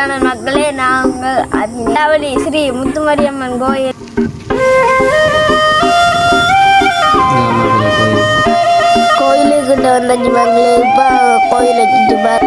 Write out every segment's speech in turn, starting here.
Channel மக்களே நாங்கள் அதாவது ஸ்ரீ முத்துமாரியம்மன் கோயில். கோயிலுக்கிட்ட வந்தாச்சு மக்களே இப்போ கோயிலை சுற்றி பார்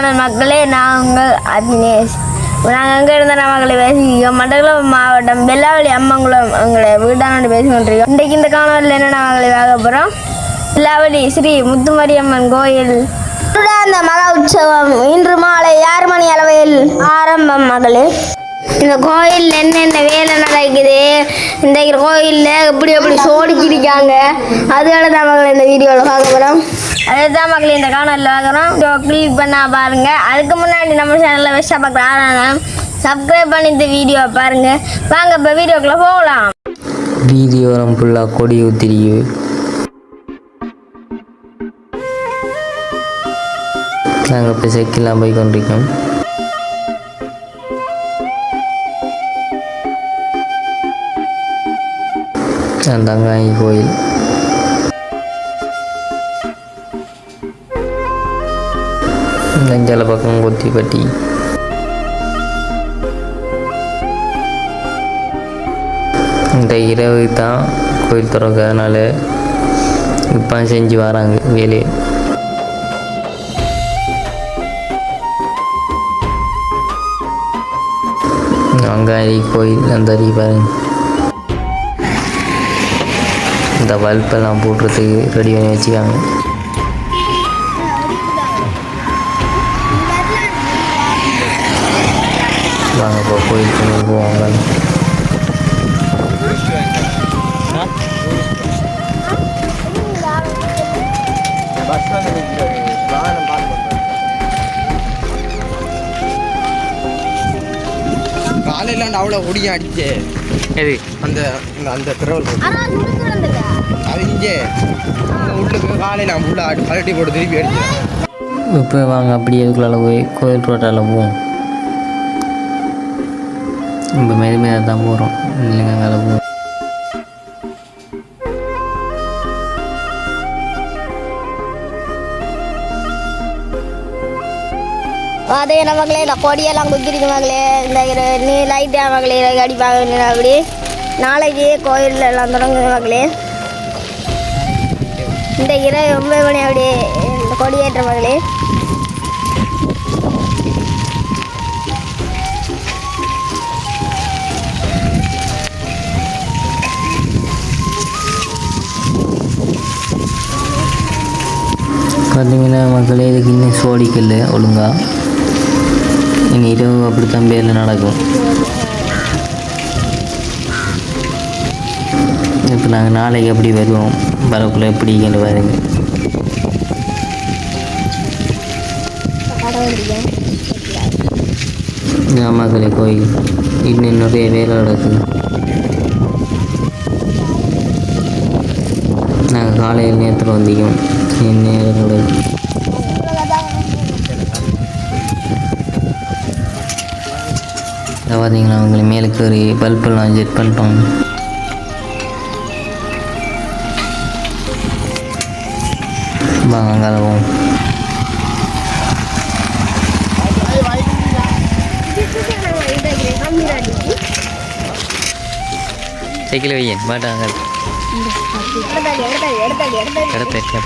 யூடியூப் மக்களே நாங்கள் அக்னேஷ் நாங்கள் எங்கே இருந்த மக்களை பேசிக்கிறோம் மட்டக்குளம் மாவட்டம் வெள்ளாவளி அம்மங்குளம் எங்களை வீட்டானோடு பேசி கொண்டிருக்கோம் இன்றைக்கு இந்த காணொலியில் என்னென்ன மக்களை பார்க்க போகிறோம் வெள்ளாவளி ஸ்ரீ முத்துமாரியம்மன் கோயில். அந்த மகா உற்சவம். இன்று மாலை ஆறு மணி அளவில் ஆரம்பம் மகளே. இந்த கோயிலில் என்னென்ன வேலை நடக்குது? இந்த கோயிலில் எப்படி எப்படி சோடிக்கிருக்காங்க. அதுகளை தான் மகள் இந்த வீடியோவில் பார்க்க போகிறோம் அதுதான் மக்கள் இந்த காணொலியில் பார்க்குறோம் கிளிக் பண்ணா பாருங்க. அதுக்கு முன்னாடி நம்ம சேனலில் விஷா பார்க்குற ஆராயம் சப்ஸ்கிரைப் பண்ணி இந்த வீடியோ பாருங்க. வாங்க இப்போ வீடியோக்குள்ளே போகலாம். வீதி ஃபுல்லாக கொடி ஊற்றிரியும் நாங்கள் இப்போ செக்கிலாம் போய் கொண்டிருக்கோம் தங்காயி கோயில் நெஞ்சல பக்கம் கொத்திப்பட்டி இந்த இரவு தான் கோயில் திறக்கிறதுனால இப்போ செஞ்சு வராங்க வேலையை அங்காரி கோயில் அந்த அருகே பாருங்க இந்த பல்பெல்லாம் போடுறதுக்கு ரெடி பண்ணி வச்சுக்காங்க. வாங்க இப்போ கோயிலுக்கு போவோம். வாங்க காலையில அவ்வளோ ஒடியும் அடிச்சு. எது? அந்த அந்த- திரவல் அது இங்கே. உள்ளுக்கு காலையில் அவன் உள்ள அடி கழட்டி போட்டு திருப்பி அடிச்சு இப்போ வாங்க அப்படியே இதுக்குள்ளால போய் கோயில் ரோட்டால் போவோம். இப்போ மெதாக தான் போகிறோம் இல்லைங்க அங்கே போவோம் அதே நமங்களே இந்த கொடியெல்லாம் குத்திருக்கு மகளே இந்த நீ லைட்டா மகளே அடிப்பாங்க அப்படி. நாளைக்கு கோயிலில் எல்லாம் தொடங்குவாங்களே. மகளே இந்த இரவு ஒன்பது மணி அப்படி இந்த கொடியேற்றுவாங்களே மகளே. பார்த்தீங்கன்னா மக்களே இதுக்கு இன்னும் சோடிக்கல ஒழுங்கா. இனி இரவு அப்படி தம்பியில் நடக்கும். இப்போ நாங்கள் நாளைக்கு எப்படி வருவோம்? வரக்குள்ளே எப்படின்னு பாருங்க நாமக்கலை கோயில். இன்னும் நிறைய வேலை நடக்குது. நாங்கள் காலையில் நேரத்தில் வந்திக்கோம் நேரம் நடக்குது. இதை பார்த்தீங்களா? உங்களுக்கு மேலுக்கு ஒரு பல்பெல்லாம் செட் பண்ணிட்டோம். வாங்க சைக்கிள் வையன் மாட்டாங்க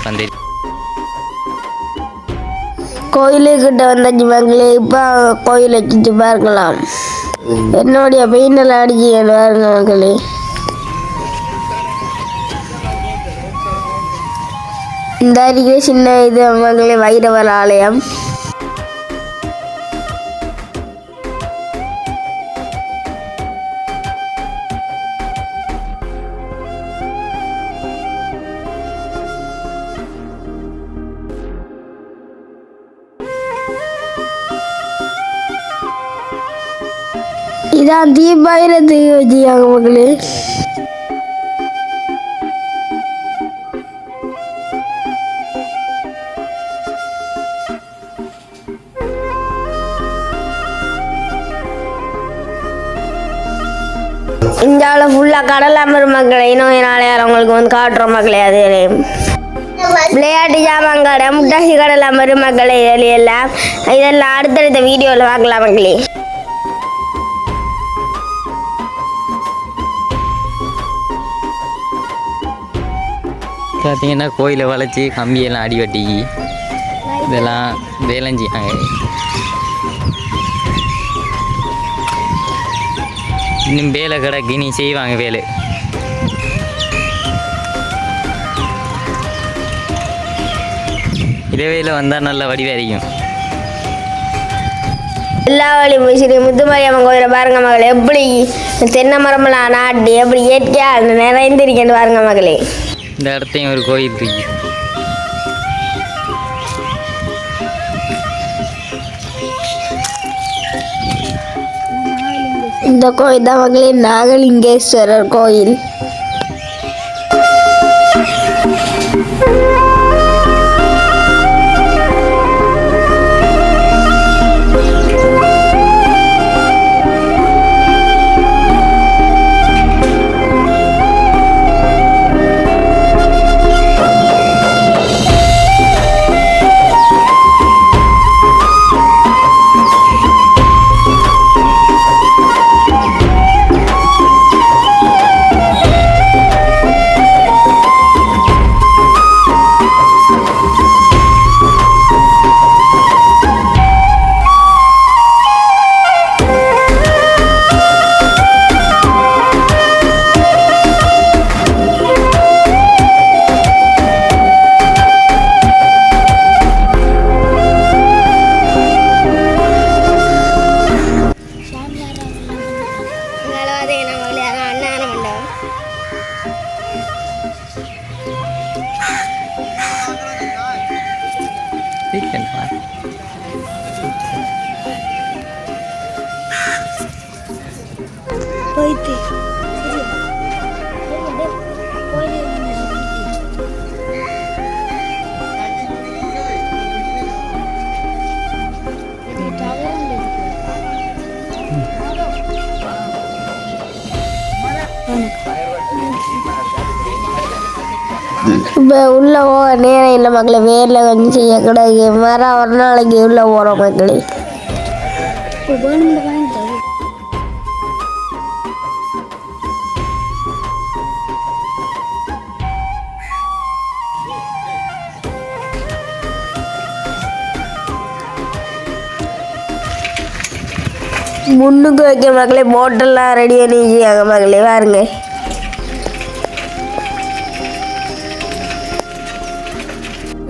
பந்தேரி கோயிலுக்கிட்ட வந்தாச்சு மகளே இப்போ கோயிலை சுற்றி பார்க்கலாம். என்னுடைய பெயினில் அடிச்சு பாருங்க மக்களே இந்த இருக்கிற சின்ன இது அவங்களே வைரவர் ஆலயம். இதான் தீபாயிரத்துக்கு வச்சுக்காங்க மக்களே இந்தியாவில் ஃபுல்லாக கடல் அமர் மக்களை இன்னும் அவங்களுக்கு வந்து காட்டுறோம் மக்களே அது விளையாட்டு ஜாமான் கடை முட்டாசி கடல் அமர் மக்களை எல்லாம் இதெல்லாம் அடுத்தடுத்த வீடியோவில் பார்க்கலாம் மக்களே. பார்த்தீங்கன்னா கோயிலை வளைச்சி கம்பியெல்லாம் அடி இதெல்லாம் வேலைஞ்சியாங்க இன்னும் வேலை கிடக்கு இனி செய்வாங்க வேலை. இரவையில் வந்தால் நல்ல வடிவறியும் எல்லா வழி ஸ்ரீ முத்துமாரியம்மன் கோயிலை பாருங்க மகளே. எப்படி தென்னை மரமெல்லாம் நாட்டி எப்படி இயற்கையாக நிறைந்திருக்கேன்னு பாருங்க மகளே. இந்த இடத்தையும் ஒரு கோயில் இருக்கு. இந்த கோயில் தான் மகளே நாகலிங்கேஸ்வரர் கோயில். இப்போ உள்ளே போக நேரம் இல்லை மக்களே வேரில் கொஞ்சம் செய்யக்கூடாது வேறு ஒரு நாளைக்கு உள்ளே போகிறோம் மக்களே. முன்னுக்கு வைக்க மக்களே போட்டெல்லாம் ரெடி பண்ணி மகளே மக்களே பாருங்க.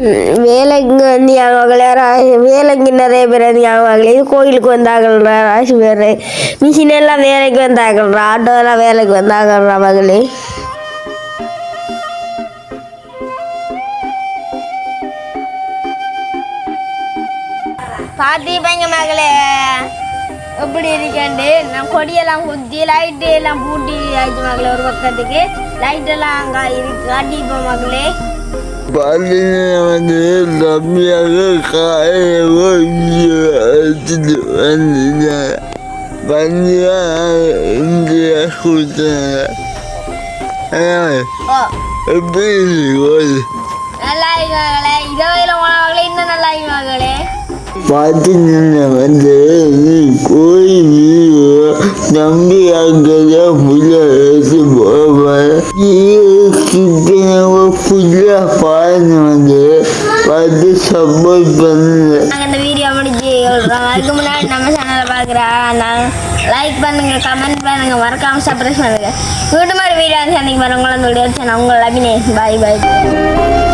ம், வேலைக்கு வந்து என் ரா- வேலைக்கு நிறைய பேர் வந்து இது கோயிலுக்கு வந்தாங்கள்ரா ராசி பேர் மிஷின் எல்லாம் வேலைக்கு வந்தாங்கள்ரா ஆட்டோ எல்லாம் வேலைக்கு வந்தாங்கள்ரா மகளே. பார்த்திப்பாங்க மகளே. எப்படி இருக்கேன்ட்டு நான் கொடியெல்லாம் குத்தி லைட்டு எல்லாம் பூட்டி ஆயிடுச்சு மகளே ஒரு பக்கத்துக்கு லைட் எல்லாம் அங்கே இருக்கு காட்டிப்போம் மகளே பார்த்தீங்கன்னா வந்து கம்மியாக காய எடுத்துட்டு வந்துட்டாங்க வண்டியா இந்தியா கொடுத்தாங்க ஆனால் ஓ எப்படி இருக்கு நல்லா இருக்கு மகளே பார்த்தீங்கன்னா வந்து கோயில் நம்பி அங்கே ஃபுல்லாக எடுத்து போவேன் ஃபுல்லாக பாருங்க வந்து பார்த்து சப்போர்ட் பண்ணுங்க நாங்கள் இந்த வீடியோ முடிஞ்சு சொல்கிறோம் அதுக்கு முன்னாடி நம்ம சேனலை பார்க்குறா. லைக் பண்ணுங்க கமெண்ட் பண்ணுங்க மறக்காம சப்ஸ்கிரைப் பண்ணுங்க. வீட்டு மாதிரி வீடியோ சந்திக்கு பாருங்க உங்களை உங்கள் அபினேஷ் பாய் பாய்